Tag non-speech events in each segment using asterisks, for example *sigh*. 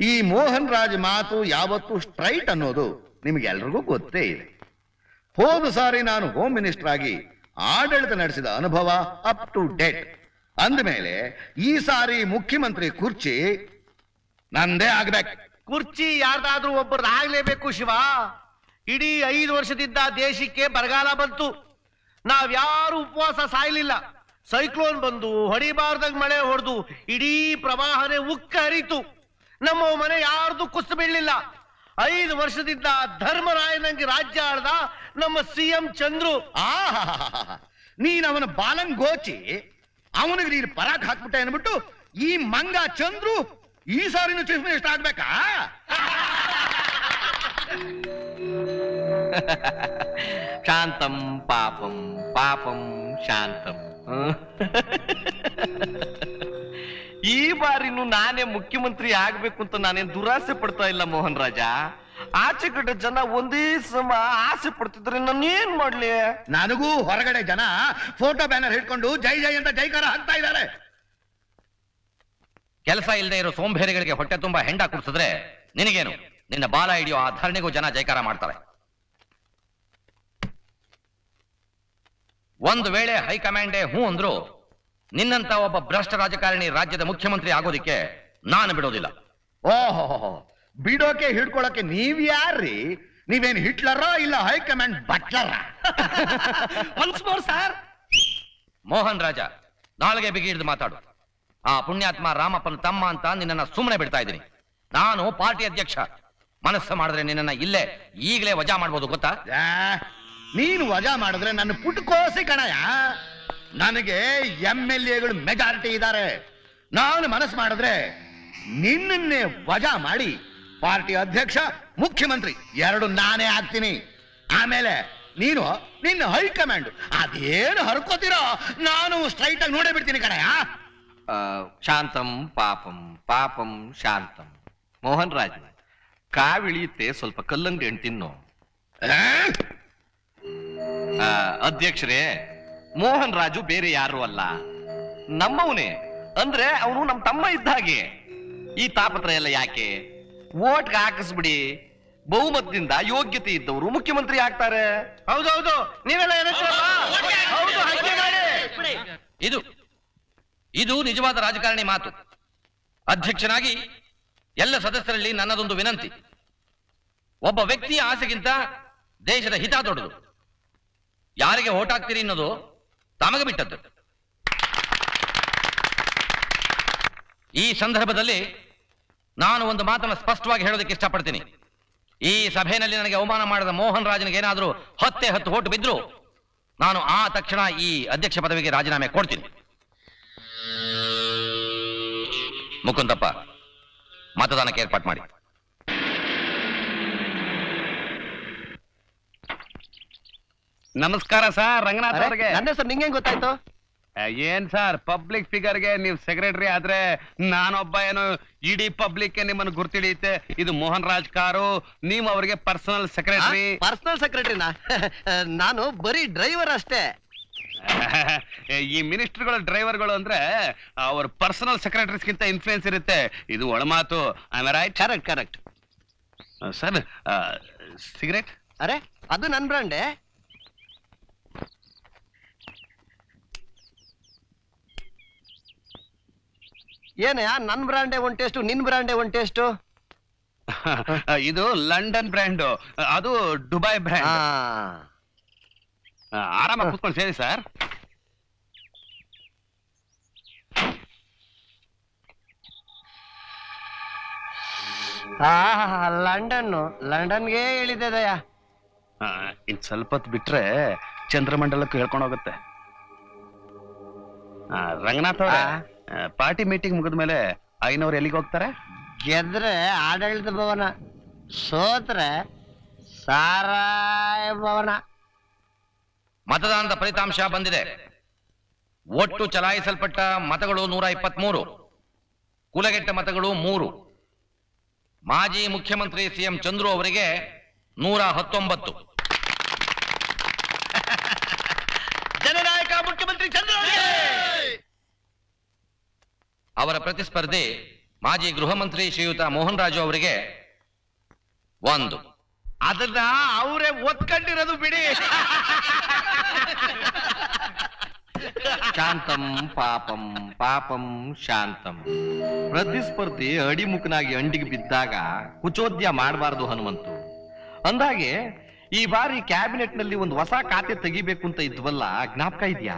ಈ ಮೋಹನ್ ರಾಜ್ ಮಾತು ಯಾವತ್ತೂ ಸ್ಟ್ರೈಟ್ ಅನ್ನೋದು ನಿಮಗೆಲ್ರಿಗೂ ಗೊತ್ತೇ ಇದೆ. ಹೋದ ಸಾರಿ ನಾನು ಹೋಮ್ ಮಿನಿಸ್ಟರ್ ಆಗಿ ಆಡಳಿತ ನಡೆಸಿದ ಅನುಭವ ಅಪ್ ಟು ಡೇಟ್ ಅಂದಮೇಲೆ ಈ ಸಾರಿ ಮುಖ್ಯಮಂತ್ರಿ ಕುರ್ಚಿ ನಂದೇ ಆಗ್ಬೇಕು. ಕುರ್ಚಿ ಯಾರ್ದಾದ್ರೂ ಒಬ್ಬರು ಆಗ್ಲೇಬೇಕು ಶಿವ. ಇಡೀ ಐದು ವರ್ಷದಿಂದ ದೇಶಕ್ಕೆ ಬರಗಾಲ ಬಂತು. ನಾವ್ಯಾರು ಉಪವಾಸ ಸಾಯ್ಲಿಲ್ಲ. ಸೈಕ್ಲೋನ್ ಬಂದು ಹೊಡಿಬಾರ್ದಾಗ ಮಳೆ ಹೊಡೆದು ಇಡೀ ಪ್ರವಾಹನೇ ಉಕ್ಕ ಹರಿತು ನಮ್ಮ ಮನೆ ಯಾರ್ದು ಕುಸ್ತು ಬೀಳಲಿಲ್ಲ. ಐದು ವರ್ಷದಿಂದ ಧರ್ಮರಾಯನಂಗೆ ರಾಜ್ಯ ಆಳ್ದ ನಮ್ಮ ಸಿ ಎಂ ಚಂದ್ರು. ನೀನ್ ಅವನ ಬಾಲನ್ ಗೋಚಿ ಅವನಿಗೆ ನೀನು ಪರಾಕ್ ಹಾಕ್ಬಿಟ್ಟೆ ಅನ್ಬಿಟ್ಟು ಈ ಮಂಗ ಚಂದ್ರು ಈ ಸಾರಿನ ಚೀಫ್ ಮಿನಿಸ್ಟರ್ ಆಗ್ಬೇಕಾ? *laughs* ಶಾಂತಂ ಪಾಪಂ ಪಾಪಂ ಶಾಂತಂ. ಈ ಬಾರಿನೂ ನಾನೇ ಮುಖ್ಯಮಂತ್ರಿ ಆಗ್ಬೇಕು ಅಂತ ನಾನೇನ್ ದುರಾಸೆ ಪಡ್ತಾ ಇಲ್ಲ ಮೋಹನ್ ರಾಜ. ಆಚೆ ಕಡೆ ಜನ ಒಂದೇ ಸಮ ಆಸೆ ಪಡ್ತಿದ್ರೆ ನಾನು ಏನ್ ಮಾಡ್ಲಿ? ನನಗೂ ಹೊರಗಡೆ ಜನ ಫೋಟೋ ಬ್ಯಾನರ್ ಹಿಡ್ಕೊಂಡು ಜೈ ಜೈ ಅಂತ ಜೈಕಾರ ಹಾಕ್ತಾ ಇದ್ದಾರೆ. ಕೆಲಸ ಇಲ್ಲದೆ ಇರೋ ಸೋಂಬೇರಿಗಳಿಗೆ ಹೊಟ್ಟೆ ತುಂಬಾ ಹೆಂಡ ಕುಡಿಸಿದ್ರೆ ನಿನಗೇನು? ನಿನ್ನ ಬಾಲ ಹಿಡಿಯೋ ಆ ಧರಣಿಗೂ ಜನ ಜೈಕಾರ ಮಾಡ್ತಾರೆ. ಒಂದು ವೇಳೆ ಹೈಕಮಾಂಡೇ ಹೂ ಅಂದ್ರು ನಿನ್ನಂತ ಒಬ್ಬ ಭ್ರಷ್ಟ ರಾಜಕಾರಣಿ ರಾಜ್ಯದ ಮುಖ್ಯಮಂತ್ರಿ ಆಗೋದಿಕ್ಕೆ ನಾನು ಬಿಡೋದಿಲ್ಲ. ಓಹೋ ಬಿಡೋಕೆ ಹಿಡ್ಕೊಳಕ್ಕೆ ನೀವ್ ಯಾರ್ರಿ? ನೀವೇನ್ ಹಿಟ್ಲರ ಇಲ್ಲ high command ಬಟ್ಲರ? Once more sir Mohan Raja ನಾಳೆಗೆ ಬಿಗಿ ಹಿಡಿದು ಮಾತಾಡು. ಆ ಪುಣ್ಯಾತ್ಮ ರಾಮಪ್ಪನ ತಮ್ಮ ಅಂತ ನಿನ್ನನ್ನ ಸುಮ್ಮನೆ ಬಿಡ್ತಾ ಇದ್ದೀನಿ. ನಾನು ಪಾರ್ಟಿ ಅಧ್ಯಕ್ಷ. ಮನಸ್ಸು ಮಾಡಿದ್ರೆ ನಿನ್ನನ್ನ ಇಲ್ಲೇ ಈಗಲೇ ವಜಾ ಮಾಡ್ಬೋದು ಗೊತ್ತಾ? ನೀನು ವಜಾ ಮಾಡಿದ್ರೆ ನನ್ನ ಪುಟ್ಕೋಸಿ ಕಣಯ ನನಗೆ ಎಂ ಎಲ್ ಎಗಳು ಮೆಜಾರಿಟಿ ಇದ್ದಾರೆ. ನಾನು ಮನಸ್ಸು ಮಾಡಿದ್ರೆ ನಿನ್ನನ್ನೇ ವಜಾ ಮಾಡಿ ಪಾರ್ಟಿ ಅಧ್ಯಕ್ಷ ಮುಖ್ಯಮಂತ್ರಿ ಎರಡು ನಾನೇ ಆಗ್ತೀನಿ. ಆಮೇಲೆ ನೀನು ನಿನ್ನ ಹೈಕಮಾಂಡ್ ಅದೇನು ಹರ್ಕೋತಿರೋ ನಾನು ಸ್ಟ್ರೈಟ್ ಆಗಿ ನೋಡೇ ಬಿಡ್ತೀನಿ ಕಣಯ್ಯ. ಶಾಂತಂ ಪಾಪಂ ಪಾಪಂ ಶಾಂತಂ. ಮೋಹನ್ ರಾಜ್ ಕಾವಿಳಿಯುತ್ತೆ ಸ್ವಲ್ಪ ಕಲ್ಲಂಗಡಿ ಹಣ್ಣು ತಿನ್ನು. ಅಧ್ಯಕ್ಷರೇ ಮೋಹನ್ ರಾಜು ಬೇರೆ ಯಾರು ಅಲ್ಲ. ನಮ್ಮವನೇ. ಅಂದ್ರೆ ಅವನು ನಮ್ಮ ತಮ್ಮ ಇದ್ದ ಹಾಗೆ. ಈ ತಾಪತ್ರ ಎಲ್ಲ ಯಾಕೆ? ಓಟ್ಗೆ ಹಾಕಿಸ್ಬಿಡಿ. ಬಹುಮತದಿಂದ ಯೋಗ್ಯತೆ ಇದ್ದವರು ಮುಖ್ಯಮಂತ್ರಿ ಆಗ್ತಾರೆ. ಹೌದೌದು ನೀವೆಲ್ಲ ಏನಂತೀರಪ್ಪ? ಹೌದು ಹಾಗೆ ಮಾಡಿ. ಇದು ಇದು ನಿಜವಾದ ರಾಜಕಾರಣಿ ಮಾತು. ಅಧ್ಯಕ್ಷನಾಗಿ ಎಲ್ಲ ಸದಸ್ಯರಲ್ಲಿ ನನ್ನದೊಂದು ವಿನಂತಿ. ಒಬ್ಬ ವ್ಯಕ್ತಿಯ ಆಸೆಗಿಂತ ದೇಶದ ಹಿತ ದೊಡ್ಡದು. ಯಾರಿಗೆ ಓಟ್ ಹಾಕ್ತೀರಿ ಅನ್ನೋದು ತಮಗೆ ಬಿಟ್ಟದ್ದು. ಈ ಸಂದರ್ಭದಲ್ಲಿ ನಾನು ಒಂದು ಮಾತನ್ನು ಸ್ಪಷ್ಟವಾಗಿ ಹೇಳೋದಕ್ಕೆ ಇಷ್ಟಪಡ್ತೀನಿ. ಈ ಸಭೆಯಲ್ಲಿ ನನಗೆ ಅವಮಾನ ಮಾಡಿದ ಮೋಹನ್ ರಾಜನಿಗೆ ಏನಾದರೂ ಹತ್ತೆ ಹತ್ತು ಓಟು ಬಿದ್ದರೂ ನಾನು ಆ ತಕ್ಷಣ ಈ ಅಧ್ಯಕ್ಷ ಪದವಿಗೆ ರಾಜೀನಾಮೆ ಕೊಡ್ತೀನಿ. ಮುಕುಂದಪ್ಪ, ಮತದಾನಕ್ಕೆ ಏರ್ಪಾಟ್ ಮಾಡಿ. ನಮಸ್ಕಾರ ಸರ್ ರಂಗನಾಥ್ ಅವ್ರಿಗೆ. ನನ್ನ ಹೆಸರು ನಿಂಗೆ ಗೊತ್ತಾಯ್ತು? ಏನ್ ಸರ್ ಪಬ್ಲಿಕ್ ಫಿಗರ್ಗೆ ನೀವು ಸೆಕ್ರೆಟರಿ ಆದ್ರೆ ನಾನೊಬ್ಬ ಏನು ಇಡೀ ಪಬ್ಲಿಕ್ ನಿಮ್ಮನ್ನು ಗುರ್ತಿಡಿಯುತ್ತೆ ಇದು ಮೋಹನ್ ರಾಜ್ ಕಾರು ನೀವು ಅವ್ರಿಗೆ ಪರ್ಸನಲ್ ಸೆಕ್ರೆಟರಿ. ಪರ್ಸನಲ್ ಸೆಕ್ರೆಟರಿನಾ? *laughs* ನಾನು ಬರೀ ಡ್ರೈವರ್ ಅಷ್ಟೇ. *laughs* ಈ ಮಿನಿಸ್ಟರ್ಗಳು ಡ್ರೈವರ್ಗಳು ಅಂದ್ರೆ ಅವ್ರ ಪರ್ಸನಲ್ ಸೆಕ್ರೆಟರಿಸ್ಗಿಂತ ಇನ್ಫ್ಲೂಯೆನ್ಸ್ ಇರುತ್ತೆ. ಇದು ಒಳಮಾತು. I right correct correct. Sir cigarette? ಅರೆ ಅದು ನನ್ ಬ್ರಾಂಡೆ? ಏನಯ್ಯ ನನ್ ಬ್ರಾಂಡೆ ಒಂದ್ ಟೇಸ್ಟ್ ನಿನ್ ಬ್ರಾಂಡೆ ಒಂದ್ ಟೇಸ್ಟ್ *laughs* ಇದು ಲಂಡನ್ ಬ್ರ್ಯಾಂಡ್. ಅದು ದುಬೈ ಬ್ರ್ಯಾಂಡ್. ಆರಾಮಾಗಿ ಕೂತ್ಕೊಂಡು ಸೇರಿ ಸರ್. ಲಂಡನ್ ಲಂಡನ್ಗೆ ಹೇಳಿದ್ದೆದಯ್ಯ ದಯ ಇನ್ ಸ್ವಲ್ಪ ಬಿಟ್ರೆ ಚಂದ್ರಮಂಡಲಕ್ಕೂ ಹೇಳ್ಕೊಂಡು ಹೋಗುತ್ತೆ. ರಂಗನಾಥ್? ಪಾರ್ಟಿ ಮೀಟಿಂಗ್ ಮುಗಿದ ಮೇಲೆ ಐನವ್ರು ಎಲ್ಲಿಗೆ ಹೋಗ್ತಾರೆ? ಗೆದ್ರೆ ಆಡಳಿತ ಭವನ ಸೋತ್ರೆ ಸಾರಾಯ ಭವನ. ಮತದಾನದ ಫಲಿತಾಂಶ ಬಂದಿದೆ. ಒಟ್ಟು ಚಲಾಯಿಸಲ್ಪಟ್ಟ ಮತಗಳು ನೂರ ಇಪ್ಪತ್ಮೂರು ಕುಲಗೆಟ್ಟ ಮತಗಳು ಮೂರು. ಮಾಜಿ ಮುಖ್ಯಮಂತ್ರಿ ಸಿಎಂ ಚಂದ್ರು ಅವರಿಗೆ ನೂರ ಹತ್ತೊಂಬತ್ತು ಜನನಾಯಕ ಮುಖ್ಯಮಂತ್ರಿ ಚಂದ್ರ ಅವರ ಪ್ರತಿಸ್ಪರ್ಧಿ ಮಾಜಿ ಗೃಹ ಮಂತ್ರಿ ಶ್ರೀಯುತ ಮೋಹನ್ ರಾಜು ಅವರಿಗೆ ಒಂದು. ಅದನ್ನ ಅವರೇ ಒತ್ಕೊಂಡಿರೋದು ಬಿಡಿ. ಶಾಂತಂ ಪಾಪಂ ಪಾಪಂ ಶಾಂತಂ. ಪ್ರತಿಸ್ಪರ್ಧಿ ಅಡಿಮುಖನಾಗಿ ಅಂಡಿಗೆ ಬಿದ್ದಾಗ ಕುಚೋದ್ಯ ಮಾಡಬಾರದು ಹನುಮಂತು. ಅಂದಾಗೆ ಈ ಬಾರಿ ಕ್ಯಾಬಿನೆಟ್ನಲ್ಲಿ ಒಂದು ಹೊಸ ಖಾತೆ ತೆಗಿಬೇಕು ಅಂತ ಇದ್ವಲ್ಲ, ಜ್ಞಾಪಕ ಇದೆಯಾ?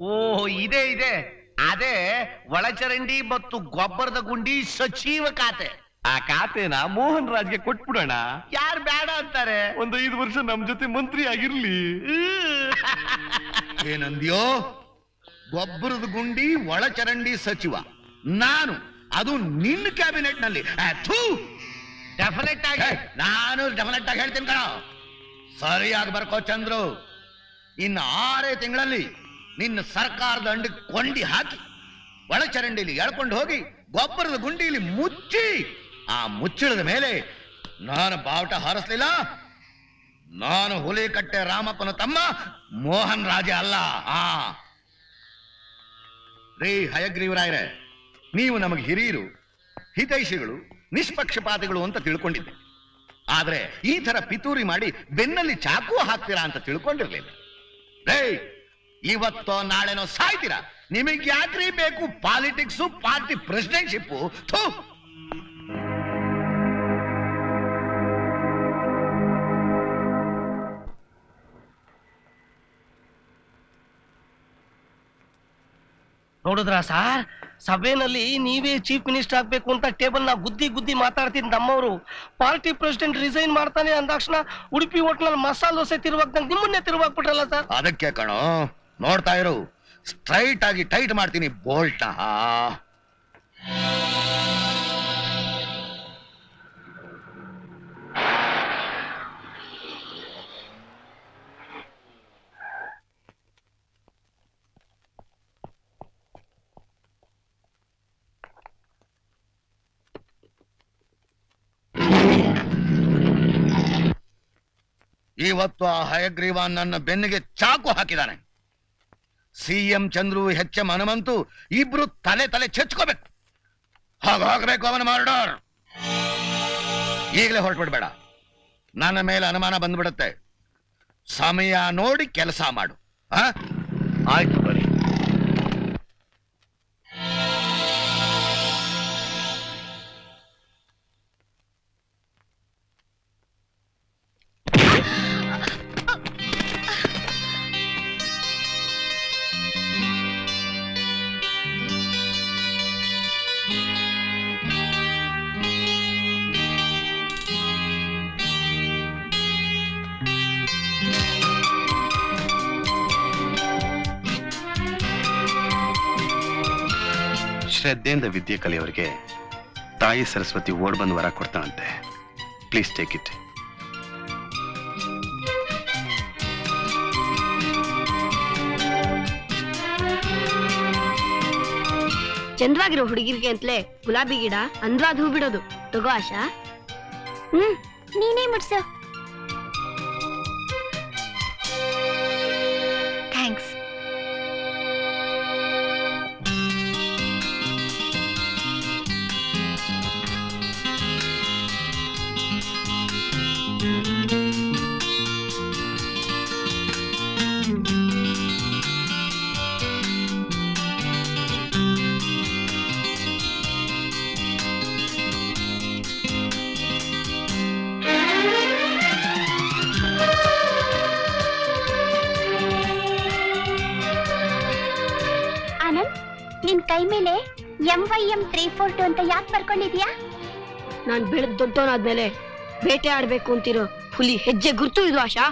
ಓ, ಇದೆ ಇದೆ. ಅದೇ ಒಳಚರಂಡಿ ಮತ್ತು ಗೊಬ್ಬರದ ಗುಂಡಿ ಸಚಿವ ಖಾತೆ. ಆ ಖಾತೆನ ಮೋಹನ್ ರಾಜ್ಗೆ ಕೊಟ್ಬಿಡೋಣ. ಯಾರು ಬೇಡ ಅಂತಾರೆ? ಒಂದು ಐದು ವರ್ಷ ನಮ್ ಜೊತೆ ಮಂತ್ರಿ ಆಗಿರ್ಲಿ. ಏನಂದ್ಯೋ? ಗೊಬ್ಬರದ ಗುಂಡಿ ಒಳಚರಂಡಿ ಸಚಿವ. ನಾನು ಅದು ನಿನ್ನ ಕ್ಯಾಬಿನೆಟ್ನಲ್ಲಿ ಆ, ಥು! ಡೆಫಿನೆಟ್ ಆಗಿ. ನಾನು ಡೆಫಿನೆಟ್ ಆಗಿ ಹೇಳ್ತೀನಿ ಕಣ. ಸರಿಯಾಗಿ ಬರ್ಕೋ ಚಂದ್ರು. ಇನ್ನು ಆರೇ ತಿಂಗಳಲ್ಲಿ ನಿನ್ನ ಸರ್ಕಾರದ ಅಂಡಿ ಕೊಂಡಿ ಹಾಕಿ, ಒಳಚರಂಡಿಲಿ ಎಳ್ಕೊಂಡು ಹೋಗಿ, ಗೊಬ್ಬರದ ಗುಂಡಿಲಿ ಮುಚ್ಚಿ, ಆ ಮುಚ್ಚಿಳದ ಮೇಲೆ ನಾನು ಬಾವುಟ ಹಾರಿಸ್ಲಿಲ್ಲ. ನಾನು ಹುಲಿಕಟ್ಟೆ ರಾಮಪ್ಪನ ತಮ್ಮ, ಮೋಹನ್ ರಾಜ ಅಲ್ಲ. ಆ. ರೇ, ಹಯಗ್ರೀವರಾಯರೇ, ನೀವು ನಮಗೆ ಹಿರಿಯರು, ಹಿತೈಷಿಗಳು, ನಿಷ್ಪಕ್ಷಪಾತಿಗಳು ಅಂತ ತಿಳ್ಕೊಂಡಿದ್ದೆ. ಆದ್ರೆ ಈ ತರ ಪಿತೂರಿ ಮಾಡಿ ಬೆನ್ನಲ್ಲಿ ಚಾಕು ಹಾಕ್ತೀರಾ ಅಂತ ತಿಳ್ಕೊಂಡಿರ್ಲಿಲ್ಲ. ರೇ ಇವತ್ತೋ ನಾಳೆನೋ ಸಾಯ್ತೀರಾ? ನಿಮಗೆ ಯಾಕ್ರಿ ಬೇಕು ಪಾಲಿಟಿಕ್ಸ್ ಪಾರ್ಟಿ ಪ್ರೆಸಿಡೆಂಟ್ಶಿಪ್ ಥೂ! ನೋಡಿದ್ರ ಸಾರ್? ಸಭೆನಲ್ಲಿ ನೀವೇ ಚೀಫ್ ಮಿನಿಸ್ಟರ್ ಆಗ್ಬೇಕು ಅಂತ ಟೇಬಲ್ನ ಗುದ್ದಿ ಗುದ್ದಿ ಮಾತಾಡ್ತೀನಿ ನಮ್ಮವರು. ಪಾರ್ಟಿ ಪ್ರೆಸಿಡೆಂಟ್ ರಿಸೈನ್ ಮಾಡ್ತಾನೆ ಅಂದಾಕ್ಷಣ ಉಡುಪಿ ಹೋಟ್ಲಲ್ಲಿ ಮಸಾಲ ದೋಸೆ ತಿರುವಾಗ ನಿಮ್ಮನ್ನೇ ತಿರುವಾಗ್ಬಿಟ್ರಲ್ಲ ಸರ್? ಅದಕ್ಕೆ ಕಣೋ ನೋಡ್ತಾ ಇರು. ಸ್ಟ್ರೈಟ್ ಆಗಿ ಟೈಟ್ ಮಾಡ್ತೀನಿ ಬೋಲ್ಟ್ ಇವತ್ತು ಆ ಹಯಗ್ರೀವ ನನ್ನ ಬೆನ್ನಿಗೆ ಚಾಕು ಹಾಕಿದಾನೆ. CM Chandru H M Hanumanthu ಇಬ್ರು ತಲೆ ತಲೆ ಚೆಚ್ಕೋಬೇಕು. ಹಾಗಾಗಬೇಕು ಅವನ ಮಾರ್ಡರ್. ಈಗಲೇ ಹೊರಟ್ಬಿಡ್ಬೇಡ. ನನ್ನ ಮೇಲೆ ಅನುಮಾನ ಬಂದ್ಬಿಡುತ್ತೆ. ಸಮಯ ನೋಡಿ ಕೆಲಸ ಮಾಡು. ಆಯ್ತು. ಶ್ರದ್ಧೆಯಿಂದ ವಿದ್ಯೆ ಕಲಿಯವರಿಗೆ ತಾಯಿ ಸರಸ್ವತಿ ಓಡ್ ಬಂದು ವರ ಕೊಡ್ತಾನಂತೆ. ಪ್ಲೀಸ್ ಟೇಕ್ ಇಟ್ ಚಂದ್ರಾಗಿರೋ ಹುಡುಗಿರ್ಗೆ ಅಂತಲೇ ಗುಲಾಬಿ ಗಿಡ ಅಂದ್ರಾದ್ ಹೂ ಬಿಡೋದು. ತಗೋ ಆಶಾ. ಹ್ಮ್ ನೀನೇ ಮುಡ್ಸು ನಿನ್ ಕೈ ಮೇಲೆ M Y M three four two ಅಂತ ಯಾಕೆ ಬರ್ಕೊಂಡಿದ್ಯಾ? ನಾನ್ ಬೆಳೆದ್ ದೊಡ್ಡವನಾದ್ಮೇಲೆ ಬೇಟೆ ಆಡ್ಬೇಕು ಅಂತಿರೋ ಹುಲಿ ಹೆಜ್ಜೆ ಗುರ್ತು ಇದು ಆಶಾ.